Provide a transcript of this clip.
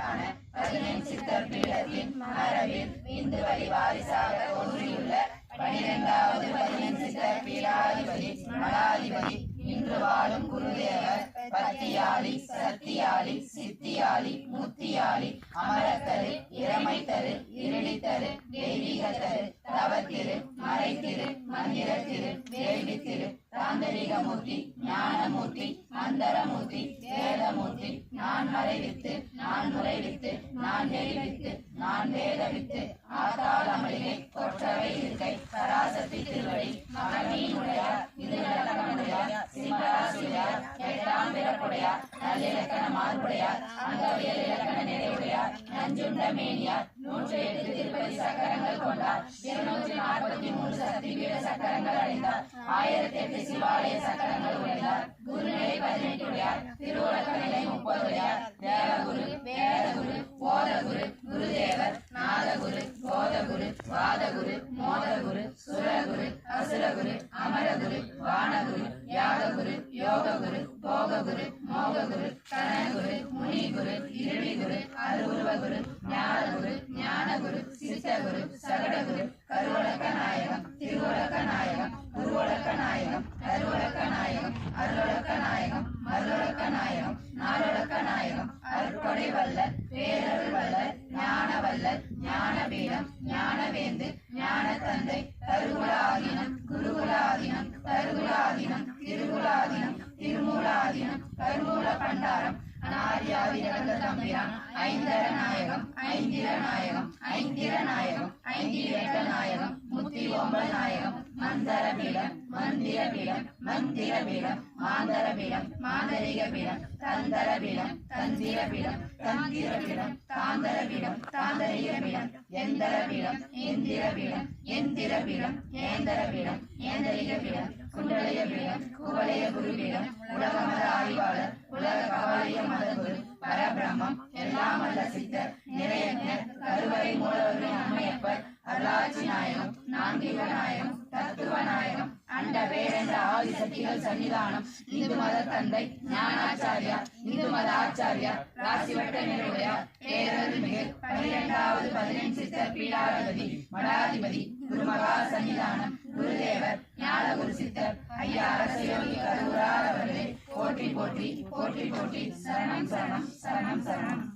பதினெண் சித்தர் பீடத்தின் மரபில் இந்து வழி வாரிசாக தோன்றியுள்ள பனிரெண்டாவது பதினெண் சித்தர் பீடாதிபதி மடாதிபதி இன்று வாழும் குருதேவர் பத்தியாளி சத்தியாளி சித்தியாளி முத்தியாளி அமரத்தரு இளமைத்தரு இருளித்தரு தெய்வீகத்தரு தவத்திரு மறைத்திரு மந்திரத்திரு மந்தரமூர்த்தி வேதமூர்த்தி நான் மறைவித்து நான் முறைவித்து நான் நெறிவித்து நான் வேதவித்து ஆத்தாள் கொற்றவை இருக்கை பராசக்தி திருவடி மகனீனுடையார் எட்டாம் பிறப்புடையார் நல்லிலக்கண மார்புடையார் அங்கவியல் இலக்கண நிறைவுடையார். நஞ்சுண்ட மேனியார். நூற்றி எட்டு திருப்பதி சக்கரங்கள் கொண்டார். இருநூற்றி நாற்பத்தி மூன்று சக்தி பீட சக்கரங்கள் அடைந்தார். ஆயிரத்தி எட்டு சிவாலய சக்கரங்கள் உடைந்தார். குருநிலை பதினெட்டுடையார். திருவுலக நிலை முப்பதுடையார். தேவகுரு வேதகுரு போதகுரு குருதேவர் நாதகுரு போதகுரு வாதகுரு குரு ஞானகுரு ஞானகுரு சித்தகுரு சகடகுரு கருவழக்க நாயகம் திருவழக்க நாயகம் குருவழக்க நாயகம் கருவழக்க நாயகம் அருளக்க நாயகம் மருளக்க நாயகம் நாளொழக்க நாயகம் அருட்கொடை வல்லர் பேரருள் வல்லர் ஞான வல்லர் ஞான பீடம் ஞானவேந்து ஞான தந்தை தருகுலாதீனம் குருகுலாதீனம் தருகுலாதீனம் திருகுலாதீனம் திருமூலாதீனம் கருமூல பண்டாரம் அனாரியாவிரக தம்பிரான் ஐந்தர நாயகம் ஐந்திர நாயகம் ஐந்திர நாயகம் ஐந்திரட்ட நாயகம் முத்தி ஓம்பல் நாயகம் மந்தர பீடம் மந்திர பீடம் மந்திர பீடம் மாந்தர பீடம் மாந்தரிக பீடம் தந்தர பீடம் தந்திர பீடம் தந்திர பீடம் தாந்தர பீடம் தாந்தரிக பீடம் எந்தர பீடம் எந்திர பீடம் எந்திர பீடம் ஏந்தர பீடம் ஏந்தரிக பீடம் பீடம் உலக மத ஆய்வாளர் உலக கவாலய மத குரு பரபிரம்மம் எல்லாம் அல்ல சித்தர் நிறையஞர் கருவறை மூலவர்கள் அம்மையப்பர் அருளாட்சி நாயகம் நான்கிக நாயகம் தத்துவ நாயகம் அண்ட வேறென்ற ஆதி சக்திகள் சன்னிதானம். இந்து மத தந்தை ஞானாச்சாரியா இந்து மத ஆச்சாரியா ராசிவட்ட நிறைவுடையார் பேரருள் மிகு பனிரெண்டாவது பதினெண் சித்தர் பீடாதிபதி மடாதிபதி குருமகா சன்னிதானம் குருதேவர் ஞானகுரு சித்தர் ஐயா அரசயோகி கருவூரார் அவர்களே போற்றி போற்றி போற்றி போற்றி சரணம் சரணம்.